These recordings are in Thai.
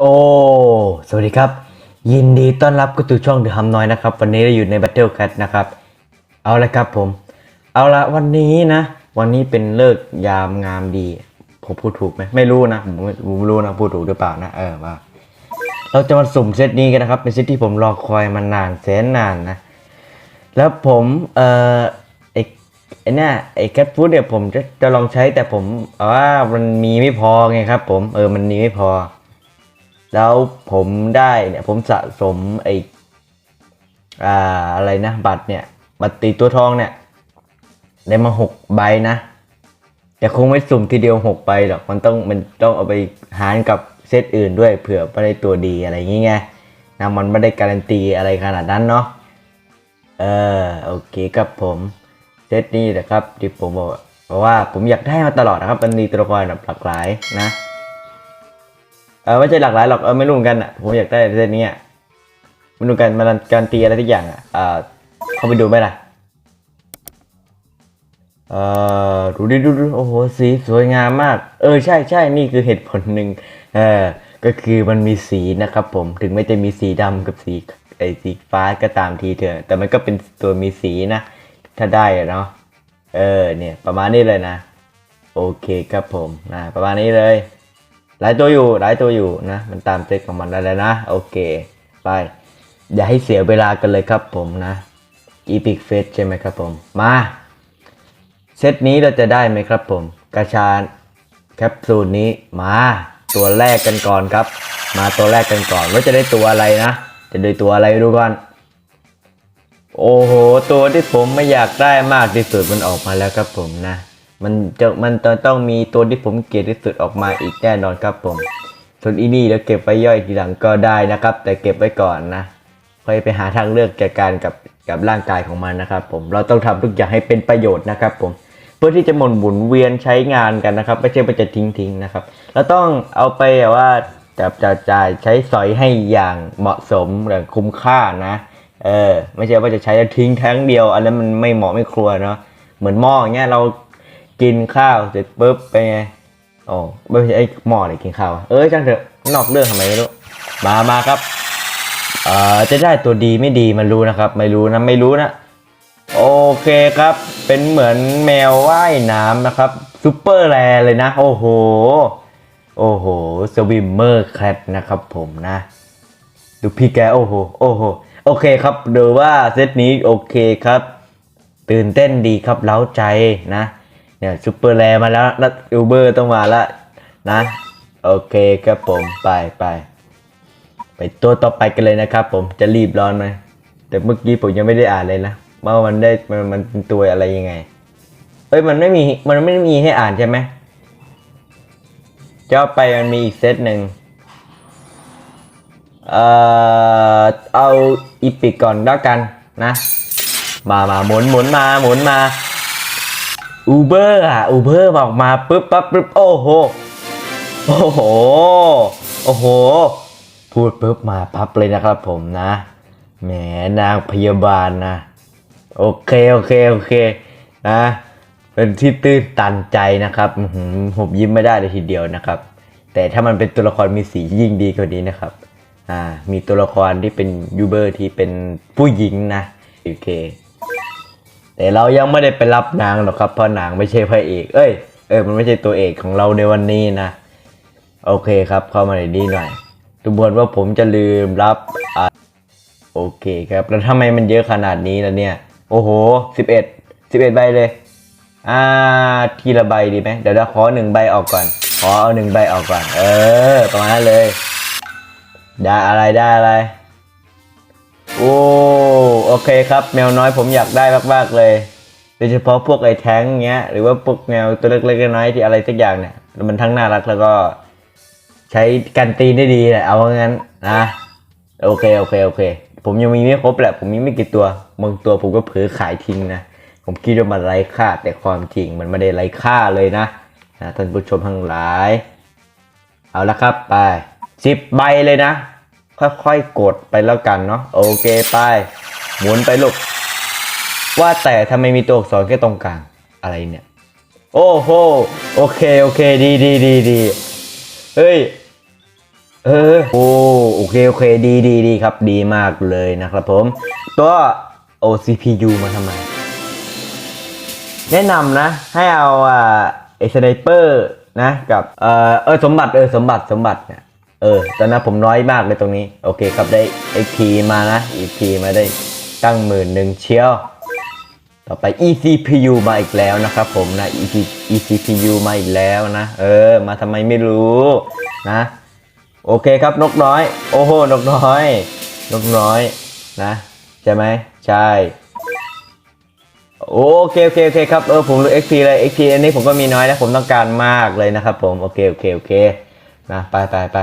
โอ้ สวัสดีครับ ยินดีต้อนรับเข้าสู่ช่องเดอะฮัมน้อยนะครับ วันนี้เราอยู่ใน Battle Cat นะครับ เอาละครับผม เอาละวันนี้นะ วันนี้เป็นเลิกยามงามดี ผมพูดถูกไหมไม่รู้นะผมไม่ผมรู้นะพูดถูกหรือเปล่านะเออว่า เราจะมาสุ่มเซตนี้กันนะครับ เป็นเซตที่ผมรอคอยมานานแสนนานนะ แล้วผมเอ่อไอ้ไอเนี่ยไอ้แคทฟูดเนี่ยผมจะจะลองใช้แต่ผมว่ามันมีไม่พอไงครับ ผมเออมันมีไม่พอ แล้วผมได้เนี่ยผมสะสมไอ้อ่าอะไรนะบัตรเนี่ยบัตรตีตัวทองเนี่ย ได้มาหกใบนะ แต่คงไม่สุ่มทีเดียวหกใบหรอกมันต้องมันต้องเอาไปหารกับเซตอื่นด้วยเผื่อไม่ได้ตัวดีอะไรอย่างเงี้ยนะมันไม่ได้การันตีอะไรขนาดนั้นเนาะเออโอเคครับผมเซตนี้นะครับที่ผมบอกเพราะว่าผมอยากได้มาตลอดนะครับมันมีตัวละครแบบหลากหลายนะ ออไม่ใช่หลากหลายหรอกเออไม่รู้เหมือนกันอะผมอยากได้เซตนี้อะไม่รู้กันมันการตีอะไรทุกอย่างอะเออเข้าไปดูไหมล่ะเออดูดิดูดโอ้โหสีสวยงามมาก เออใช่ใช่นี่คือเหตุผลหนึ่งเออก็คือมันมีสีนะครับผมถึงไม่จะมีสีดำกับสีไอสีฟ้าก็ตามทีเถอะแต่มันก็เป็นตัวมีสีนะ ถ้าได้เนาะเออเนี่ยประมาณนี้เลยนะ โอเคครับผมนะประมาณนี้เลย หลายตัวอยู่หลายตัวอยู่นะ มันตามเซตของมันได้แล้วนะ โอเค ไป อย่าให้เสียเวลากันเลยครับผมนะ Epic f a c e ใช่ไหมครับผม มา เซตนี้เราจะได้ไหมครับผม กระชาแคปซูลนี้มาตัวแรกกันก่อนครับ มาตัวแรกกันก่อนว่าจะได้ตัวอะไรนะ จะได้ตัวอะไรดูก่อน โอ้โห ตัวที่ผมไม่อยากได้มากที่สุดมันออกมาแล้วครับผมนะ มันจะมันจะต้องมีตัวที่ผมเกลียดที่สุดออกมาอีกแน่นอนครับผมส่วนอีนี่เดี๋ยวเก็บไว้ย่อยทีหลังก็ได้นะครับ แต่เก็บไว้ก่อนนะค่อยไปหาทางเลือกจัดการกับกับร่างกายของมันนะครับ ผมเราต้องทำทุกอย่างให้เป็นประโยชน์นะครับ ผมเพื่อที่จะหมุนหมุนเวียนใช้งานกันนะครับ ไม่ใช่ว่าจะทิ้งทิ้งนะครับ เราต้องเอาไปแบบว่าจับจ่ายจ่ายใช้สอยให้อย่างเหมาะสมอย่างคุ้มค่านะ เออ ไม่ใช่ว่าจะใช้แล้วทิ้งทั้งเดียว อันนั้นมันไม่เหมาะไม่ครัวเนาะเหมือนหม้ออย่างเงี้ยเรา กินข้าวเสร็จปุ๊บไปไงโอ้ไม่ใช่ไอ้หม้อเลยกินข้าวเออช่างเถอะนอกเรื่องทำไมไม่รู้มามาครับเอ่อจะได้ตัวดีไม่ดีมันรู้นะครับ ไม่รู้นะไม่รู้นะโอเคครับ เป็นเหมือนแมวว่ายน้ำนะครับซูเปอร์แรเลยนะ โอ้โห โอ้โหสวิมเมอร์แคทนะครับผมนะ ดูพี่แก โอ้โห โอ้โห โอเคครับดูว่าเซตนี้โอเคครับ ตื่นเต้นดีครับเล้าใจนะ เนี่ยซูเปอร์แรมาแล้วแล้วอูเบอร์ต้องมาล้วนะ โอเคครับผมไปไปไปตัวต่อไปกันเลยนะครับ ผมจะรีบร้อนไหมแต่เมื่อกี้ผมยังไม่ได้อ่านเลยนะว่ามันได้มันมันเป็นตัวอะไรยังไงเอ้ยมันไม่มีมันไม่มีให้อ่านใช่ไหมเจ้าไปมันมีอีกเซตหนึ่งเอ่อเอาอีพิกก่อนแล้วกันนะ มามาหมุนหมุนมาหมุนมา อูเบอร์อะอูเบอร์ออกมาปุ๊บปั๊บปุ๊บโอ้โหโอ้โหโอ้โห พูดปุ๊บมาพับเลยนะครับผมนะแหมนางพยาบาลนะ โอเคโอเคโอเคนะเป็นที่ตื้นตันใจนะครับหือผมยิ้มไม่ได้เลยทีเดียวนะครับ แต่ถ้ามันเป็นตัวละครมีสียิ่งดีกว่านี้นะครับอ่ามีตัวละครที่เป็นยูเบอร์ที่เป็นผู้หญิงนะโอเค แต่เรายังไม่ได้ไปรับนางหรอกครับเพราะนางไม่ใช่พระเอก เอ้ยเออมันไม่ใช่ตัวเอกของเราในวันนี้นะ โอเคครับเข้ามาในนี้หน่อยดูเหมือนว่าผมจะลืมรับอ่าโอเคครับ แล้วทำไมมันเยอะขนาดนี้ล่ะเนี่ย โอ้โหสิบเอ็ดสิบเอ็ดใบเลย อ่า ทีละใบดีไหมเดี๋ยวเราขอหนึ่งใบออกก่อน ขอเอาหนึ่งใบออกก่อน เออ ประมาณนั้นเลย ได้อะไรได้อะไร โอ้โอเคครับ แมวน้อยผมอยากได้มาก ๆ เลยโดยเฉพาะพวกไอ้แท้งเงี้ยหรือว่าพวกแมวตัวเล็กๆน้อยๆที่อะไรสักอย่างเนี่ยมันทั้งน่ารักแล้วก็ ใช้กันตีนได้ดีแหละเอางั้นนะโอเคโอเคโอเค ผมยังมีไม่ครบแหละ ผมมีไม่กี่ตัวบางตัวผมก็เผลอขายทิ้งนะผมคิดว่ามันไร้ค่าแต่ความจริงมันไม่ได้ไร้ค่าเลยนะนะท่านผู้ชมทั้งหลาย เอาละครับไปสิบใบเลยนะ ค่อยๆกดไปแล้วกันเนาะโอเคไปหมุนไปลูกว่าแต่ทำไมมีตัวอักษรแค่ตรงกลางอะไรเนี่ย โอ้โหโอเคโอเคดีดีดีดีเฮ้ยเออโอ้โอเคโอเคดีดีดีครับดีมากเลยนะครับผมตัว OCPU มาทำไม แนะนำนะ ให้เอาอ่าไอสไนเปอร์นะกับเออเออสมบัติเออสมบัติสมบัติเนี่ย เออ ตอนนั้นผมน้อยมากเลยตรงนี้ โอเคครับได้ XP มานะ XP มาได้ตั้งหมื่นหนึ่งเชียว ต่อไป ECPU มาอีกแล้วนะครับผมนะ EC ECPU มาอีกแล้วนะ เออ มาทำไมไม่รู้นะ โอเคครับนกน้อย โอ้โห นกน้อย นกน้อยนะ ใช่ไหม ใช่โอเคโอเคโอเคครับเออผมรู้ XP เลย XP อันนี้ผมก็มีน้อยนะผมต้องการมากเลยนะครับผม โอเคโอเคโอเคนะไปไปไป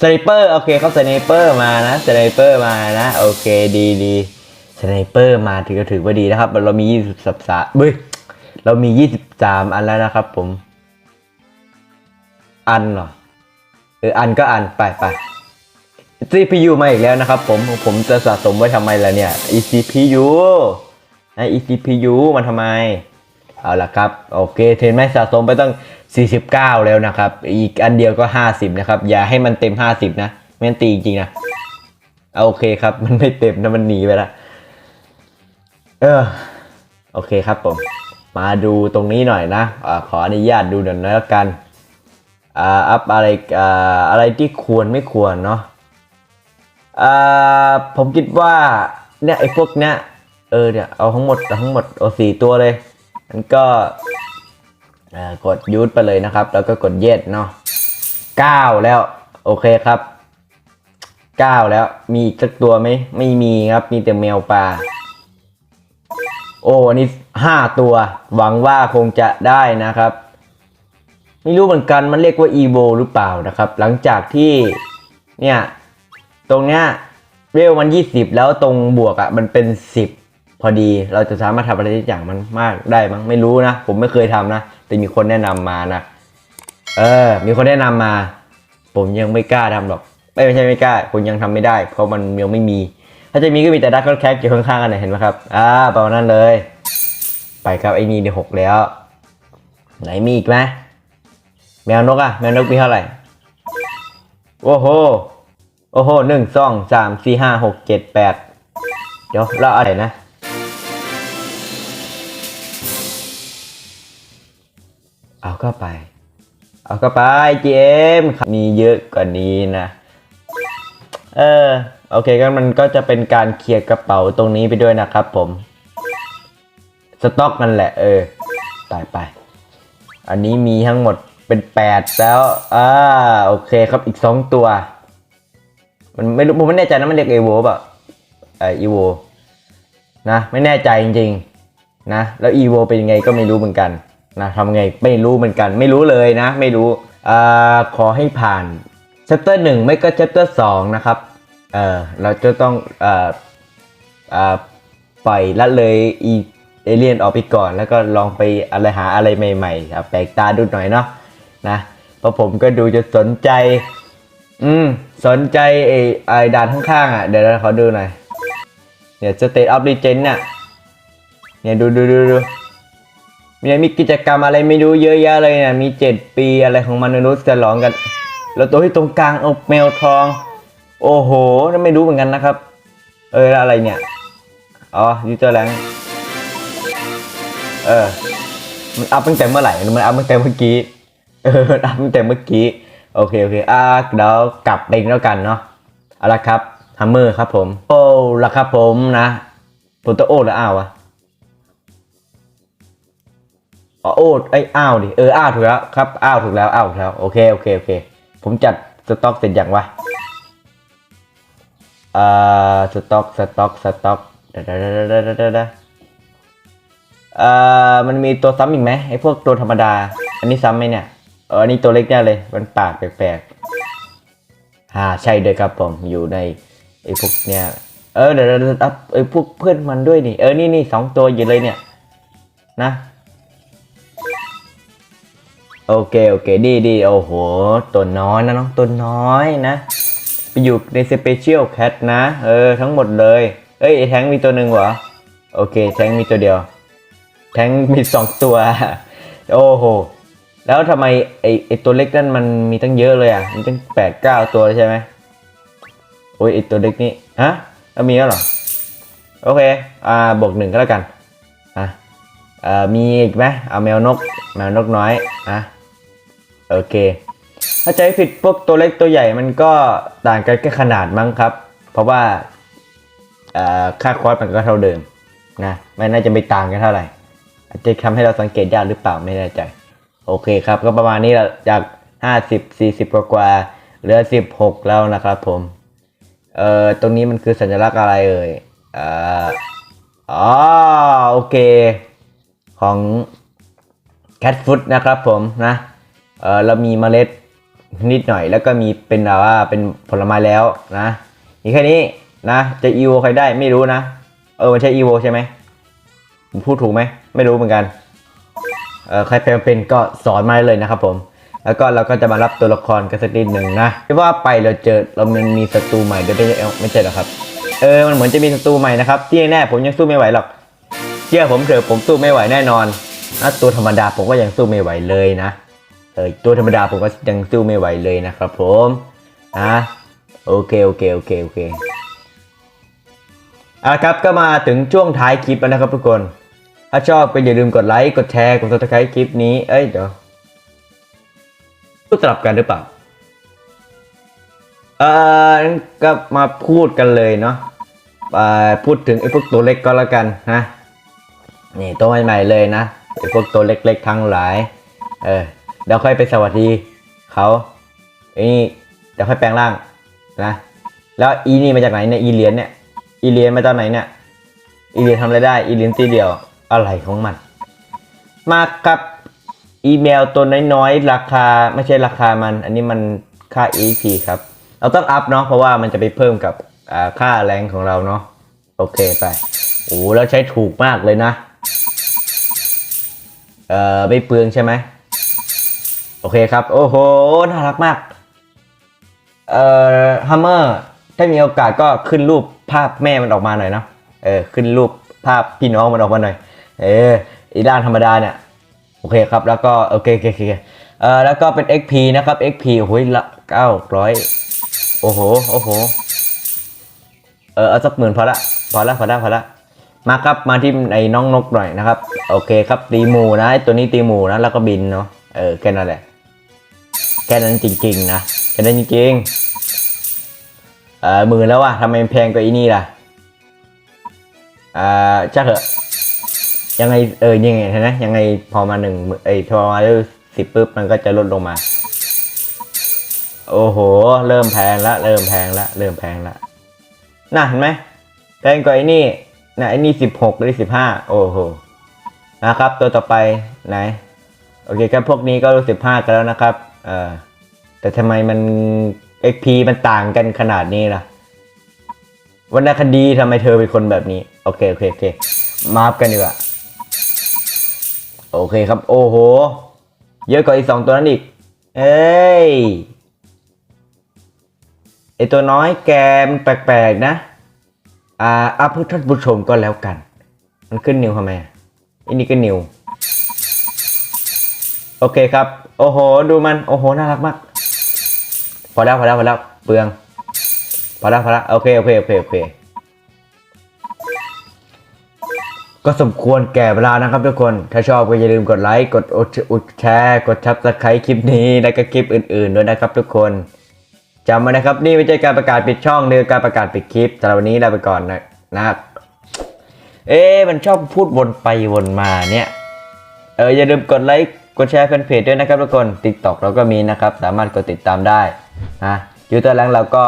สไนเปอร์โอเคครับสไนเปอร์มานะสไนเปอร์มานะโอเคดีดีสไนเปอร์มาถือก็ถือว่าดีนะครับเรามี20สัปดาเบ้ยเรามี23อันแล้วนะครับผม อันเหรอเอออันก็อันไปไป CPU มาอีกแล้วนะครับผมผมจะสะสมไว้ทำไมล่ะเนี่ย eCPU นะ eCPU มันทำไม เอาละครับ โอเคเทรนไหมสะสมไปตั้ง 49 แล้วนะครับ อีกอันเดียวก็ 50 นะครับ อย่าให้มันเต็ม 50 นะไม่งั้นตีจริงๆนะเอาโอเคครับ มันไม่เต็มนะมันหนีไปละเออโอเคครับผมมาดูตรงนี้หน่อยนะอขออนุญาตดูหน่อยแล้วกันอ่าอัพอะไรอ่าอะไรที่ควรไม่ควรเนาะอ่าผมคิดว่าเนี่ยไอ้พวกเนี้ยเออเนี่ยเอาทั้งหมดเอาทั้งหมดเอาสี่ตัวเลยมันก็ กดยูทไปเลยนะครับ แล้วก็กดเย็ดเนาะเก้าแล้ว โอเคครับเก้าแล้วมีอีกสักตัวไหมไม่มีครับ มีแต่แมวป่าโอ้อันนี้ห้าตัว หวังว่าคงจะได้นะครับ ไม่รู้เหมือนกันมันเรียกว่า evo หรือเปล่านะครับ หลังจากที่เนี่ย ตรงเนี้ยเวลมัน20แล้วตรงบวกอะ่ะมันเป็น10 พอดีเราจะสามารถทำอะไรทุกอย่างมันมากได้มั้งไม่รู้นะ ผมไม่เคยทำนะ แต่มีคนแนะนำมานะเออ มีคนแนะนำมา ผมยังไม่กล้าทำหรอก ไม่ไม่ใช่ไม่กล้า ผมยังทำไม่ได้ เพราะมันยังไม่มี ถ้าจะมีก็มีแต่ดักแคปอยู่ข้างๆกันเห็นไหมครับอ่าประมาณนั้นเลย ไปครับไอ้นี่เดี๋ยวหกแล้ว ไหนมีอีกไหมแมวนกอะแมวนกมีเท่าไหร่โอ้โหโอ้โหหนึ่งสองสามสี่ห้าหกเจ็ดแปดเดี๋ยวเราอะไรนะ ก็ไป เอาก็ไป GM มีเยอะกว่านี้นะ เออ โอเคก็มันก็จะเป็นการเคลียร์กระเป๋าตรงนี้ไปด้วยนะครับผม สต็อกนั่นแหละ เออ ไปไป อันนี้มีทั้งหมดเป็นแปดแล้วอ่าโอเคครับอีกสองตัว มันไม่รู้ผมไม่แน่ใจนะมันเรียกเอโวป่ะเอออีโวนะ ไม่แน่ใจจริง ๆ นะ แล้วอีโวเป็นยังไงก็ไม่รู้เหมือนกัน นะทำไงไม่รู้เหมือนกัน ไม่รู้เลยนะ ไม่รู้อขอให้ผ่าน chapter หนึ่งไม่ก็ chapter สองนะครับเออเราจะต้องเอ่ออ่าปล่อยละเลยอีเอเลียนออกไปก่อน แล้วก็ลองไปอะไรหาอะไรใหม่ๆแปลกตาดูหน่อยเนาะนะพราะผมก็ดูจะสนใจ อืม สนใจไอ้ไอ้ด่านข้างๆอะ เดี๋ยวเราขอดูหน่อย เนี่ย State of Legend เนี่ยเนี่ยดูดูดูดู เนี่ยมีกิจกรรมอะไรไม่รู้เยอะแยะเลยเนี่ยมีเจ็ดปีอะไรของมนุษย์จะหลองกัน แล้วตัวที่ตรงกลางเอาแมวทอง โอ้โหนั่นไม่รู้เหมือนกันนะครับ เอออะไรเนี่ย อ๋อยูเจอร์แรงเออ มันอัพตั้งแต่เมื่อไหร่ มันอัพตั้งแต่เมื่อกี้ เออมันอัพตั้งแต่เมื่อกี้ โอเคโอเค อะเดี๋ยวกลับเองแล้วกันเนาะ เอาละครับฮัมเมอร์ครับผม โอ้ละครับผมนะผมตัวโอหรืออ้าววะ อ๋อโอ้ไอยอ้าวดิเอออ้าวถูกแล้วครับอ้าวถูกแล้วอ้าวถูกแล้วโอเคโอเคโอเค ผมจัดสต็อกเสร็จยังวะเอ่อสต็อกสต็อกสต็อกเดี๋ยวเดี๋ยวเดี๋ยวเดี๋ยวเดี๋ยวเอ่อมันมีตัวซ้ำอีกไหมไอพวกตัวธรรมดา อันนี้ซ้ำไหมเนี่ยเอออันนี้ตัวเล็กแน่เลย มันปากแปลกๆอ่าใช่เลยครับผมอยู่ในไอ้พวกเนี้ยเออเดี๋ยวเดี๋ยวเดี๋ยวอัพไอพวกเพื่อนมันด้วยนี่เออนี่นี่สองตัวอยู่เลยเนี่ยนะ โอเคโอเคดีดีโอ้โห ตัวน้อยนะน้องตัวน้อยนะ ไปอยู่ในสเปเชียลแคทนะ เออ ทั้งหมดเลย เอ้ยแทงมีตัวหนึ่งเหรอ โอเค แทงมีตัวเดียว แทงมีสองตัว โอ้โห แล้วทำไมไอไอตัวเล็กนั่นมันมีตั้งเยอะเลยอะ มีตั้งแปดเก้าตัวใช่ไหมโอ้ยไอตัวเล็กนี่ฮะแล้วมีแล้วหรอ โอเค อ่าบวกหนึ่งก็แล้วกันอะเอ่อมีอีกไหมเอาแมวนก แมวนกน้อยอะ โอเค ถ้าใจผิดพวกตัวเล็กตัวใหญ่มันก็ต่างกันแค่ขนาดมั้งครับ เพราะว่าค่าคอสมันก็เท่าเดิมนะไม่น่าจะไม่ต่างกันเท่าไหร่อาจจะทำให้เราสังเกตยากหรือเปล่าไม่แน่ใจ โอเคครับ ก็ประมาณนี้ละจาก 50 40 กว่ากว่าๆเหลือ 16 แล้วนะครับผม เอ่อตรงนี้มันคือสัญลักษณ์อะไรเอ่ยเอ่ออ๋อโอเค ของ cat food นะครับผมนะ เออเรามีเมล็ดนิดหน่อย แล้วก็มีเป็นแบบว่าเป็นผลไม้แล้วนะมีแค่นี้นะจะอีโวใครได้ไม่รู้นะ เออมันใช่อีโวใช่ไหมผมพูดถูกไหมไม่รู้เหมือนกันเออใครเป็นเป็นก็สอนมาเลยนะครับผมแล้วก็เราก็จะมารับตัวละครกันสักนิดหนึ่งนะที่ว่าไปเราเจอเรามันมีศัตรูใหม่เดี๋ยวไม่เอไม่ใช่หรอครับเออมันเหมือนจะมีศัตรูใหม่นะครับที่แน่ผมยังสู้ไม่ไหวหรอกเชื่อผมเถอะผมสู้ไม่ไหวแน่นอนนะตัวธรรมดาผมก็ยังสู้ไม่ไหวเลยนะ ออตัวธรรมดาผมก็ยังสู้ไม่ไหวเลยนะครับผมนะโอเคโอเคโอเคโอเคอะครับก็มาถึงช่วงท้ายคลิปแล้วนะครับทุกคน ถ้าชอบก็อย่าลืมกดไลค์กดแชร์กด subscribe คลิปนี้เอ้ยเดี๋ยวพูดสลับกันหรือเปล่าเออก็มาพูดกันเลยเนาะพูดถึงไอ้พวกตัวเล็กก็แล้วกันนะนี่ตัวใหม่ๆเลยนะไอ้พวกตัวเล็กๆทั้งหลายเออ เดี๋ยวค่อยไปสวัสดีเขาไอ้นี่เดี๋ยวค่อยแปลงร่างนะแล้วอีนี่มาจากไหนเนี่ยอีเลียนเนี่ยอีเลียนมาตอนไหนเนี่ยอีเลียนทำอะไรได้อีเลียนตีเดียวอะไรของมัน มากับอีเมลตัวน้อยๆราคาไม่ใช่ราคามัน อันนี้มันค่า EP ครับ เราต้องอัพเนาะเพราะว่ามันจะไปเพิ่มกับค่าแรงของเราเนาะโอเคไปโอ้แล้วใช้ถูกมากเลยนะ เออไม่เปลืองใช่ไหม โอเคครับ โอ้โห น่ารักมาก เอ่อฮัมเมอร์ ถ้ามีโอกาสก็ขึ้นรูปภาพแม่มันออกมาหน่อยเนาะเออ ขึ้นรูปภาพพี่น้องมันออกมาหน่อย เอออีด้านธรรมดาเนี่ย โอเคครับ แล้วก็โอเคโอเคโอเคเออแล้วก็เป็น XP นะครับ XP โอ้ยละเก้าร้อยโอ้โห โอ้โห เออเอาสักหมื่นพอละ พอละ พอละ พอละ มาครับ มาที่ไอ้น้องนกหน่อยนะครับ โอเคครับ ตีหมูนะ ตัวนี้ตีหมูนะ แล้วก็บินเนาะ เออ แค่นั้นแหละ แค่นั้นจริงๆนะแค่นั้นจริงๆเออหมื่นแล้วว่ะทำไมแพงกว่าอีนี่ล่ะอ่าจ้าเหอะ ยังไงเออยังไงนะยังไงพอมาหนึ่งไอ้ยพอมาสิบปุ๊บมันก็จะลดลงมา โอ้โห เริ่มแพงละ เริ่มแพงละ เริ่มแพงละน่ะเห็นไหมแพงกว่าไอ้นี่นะไอ้นี่สิบหกหรือสิบห้าโอ้โหนะครับ ตัวต่อไปไหน โอเคครับพวกนี้ก็รู้สิบห้ากันแล้วนะครับ เออแต่ทำไมมัน XP มันต่างกันขนาดนี้ล่ะวรรณคดีทำไมเธอเป็นคนแบบนี้ โอเค โอเค โอเค มาฟกันดีกว่า โอเคครับ โอ้โห เยอะกว่าอีกสองตัวนั้นอีก เอ้ยไอตัวน้อยแกมแปลกๆนะ อ่าอัพเพื่อท่านผู้ชมก็แล้วกัน มันขึ้นนิวทำไมอะอันนี้ก็นิว โอเคครับ โอ้โห ดูมัน โอ้โห น่ารักมาก พอแล้วพอแล้วพอแล้วเปลือง พอแล้วพอแล้วโอเคโอเคโอเคโอเค ก็สมควรแก่เวลานะครับทุกคน ถ้าชอบก็อย่าลืมกดไลค์ กดอุดแชร์ กดชับสไครต์คลิปนี้ และก็คลิปอื่นๆด้วยนะครับทุกคนจำไว้นะครับ นี่ไม่ใช่การประกาศปิดช่องหรือการประกาศปิดคลิปสำหรับวันนี้ลาไปก่อนนะนะเอ๊มันชอบพูดวนไปวนมาเนี่ย เอออย่าลืมกดไลค์ กดแชร์แฟนเพจด้วยนะครับทุกคน TikTok เราก็มีนะครับ สามารถกดติดตามได้นะยูเตอร์แรงเราก็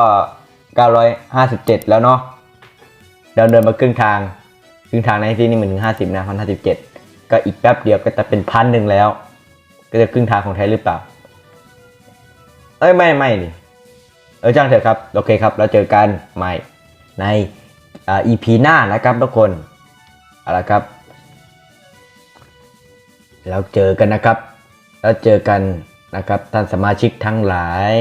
957 แล้วเนาะเดินเดินมาครึ่งทาง ครึ่งทางในที่นี่มันถึง50นะพันห้าสิบเจ็ดก็อีกแป๊บเดียวก็จะเป็นพันหนึ่งแล้ว ก็จะครึ่งทางของไทยหรือเปล่า เอ้ยไม่ไม่ดิเออจ้างเถอะครับ โอเคครับ แล้วเจอกันใหม่ในอ่า EP หน้านะครับทุกคนเอาละครับ แล้วเจอกันนะครับ แล้วเจอกันนะครับท่านสมาชิกทั้งหลาย